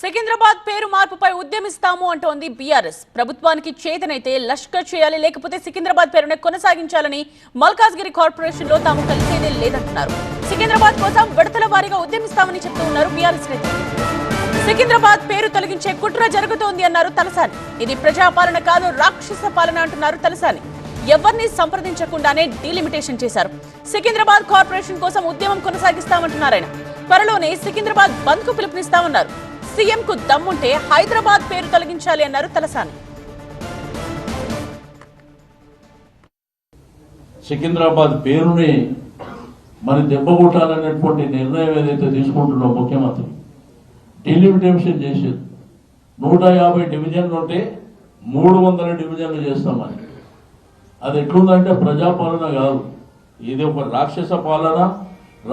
సికింద్రాబాద్ పేరు మార్పుపై ఉద్యమిస్తాము అంటోంది బీఆర్ఎస్. ప్రభుత్వానికి చేతనైతే లష్కర్ చేయాలి లేకపోతే సికింద్రాబాద్ పేరునే కొనసాగించాలని మల్కాజ్గిరి కార్పొరేషన్లో తాము కలిసేదే లేదంటున్నారు. సికింద్రాబాద్ కోసం విడతల వారీగా ఉద్యమిస్తామని చెప్తూ ఉన్నారు బీఆర్ఎస్ నేతలు. సికింద్రాబాద్ పేరు తొలగించే కుట్ర జరుగుతోంది అన్నారు తలసాని. ఇది ప్రజాపాలన కాదు రాక్షస పాలన అంటున్నారు తలసాని. ఎవరిని సంప్రదించకుండానే డీలిమిటేషన్ చేశారు. సికింద్రాబాద్ కార్పొరేషన్ కోసం ఉద్యమం కొనసాగిస్తామంటున్నారు ఆయన. త్వరలోనే సికింద్రాబాద్ బంద్కు పిలుపునిస్తామన్నారు. సీఎం కు దమ్ముంటే హైదరాబాద్ పేరు తొలగించాలి అన్నారు తలసాని. సికింద్రాబాద్ పేరుని మరి దెబ్బకొట్టాలనేటువంటి నిర్ణయం ఏదైతే తీసుకుంటున్నో ముఖ్యమంత్రి డిలిమిటేషన్ చేసేది. నూట యాభై డివిజన్లు ఉంటే మూడు వందల డివిజన్లు చేస్తామని అది ఎట్లుందంటే ప్రజాపాలన కాదు. ఇది ఒక రాక్షస పాలన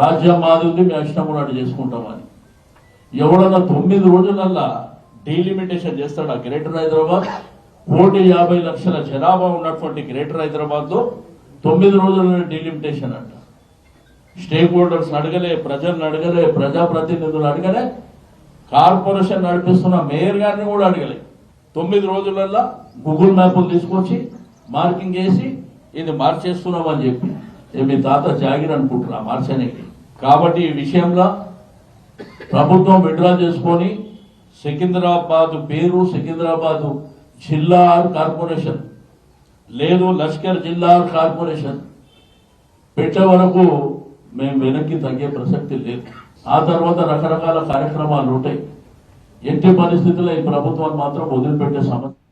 రాజ్యం మాదిరి మేము ఇష్టం ఉన్నట్టు చేసుకుంటామని ఎవడన్నా తొమ్మిది రోజులల్లా డీలిమిటేషన్ చేస్తాడు గ్రేటర్ హైదరాబాద్? కోటి యాభై లక్షల జనాభా ఉన్నటువంటి గ్రేటర్ హైదరాబాద్లో తొమ్మిది రోజుల డీలిమిటేషన్ అంట. స్టేక్ హోల్డర్స్ అడగలే ప్రజలను అడగలే ప్రజాప్రతినిధులు అడగలే కార్పొరేషన్ నడిపిస్తున్న మేయర్ గారిని కూడా అడగలే. తొమ్మిది రోజులల్లా గూగుల్ మ్యాప్లు తీసుకొచ్చి మార్కింగ్ వేసి ఇది మార్చేస్తున్నామని చెప్పి. మీ తాత జాగిర్ అనుకుంటున్నా మార్చనికి. కాబట్టి ఈ విషయంలో ప్రభుత్వం విడ్రా చేసుకొని సికింద్రాబాద్ పేరు సికింద్రాబాద్ జిల్లా కార్పొరేషన్. లేదు లష్కర్ జిల్లా కార్పొరేషన్. పెట్టే వరకు మేము వెనక్కి తగ్గే ప్రసక్తి లేదు. ఆ తర్వాత రకరకాల కార్యక్రమాలు ఉంటాయి. ఎట్టి పరిస్థితుల్లో ఈ ప్రభుత్వాన్ని మాత్రం వదిలిపెట్టే సమస్య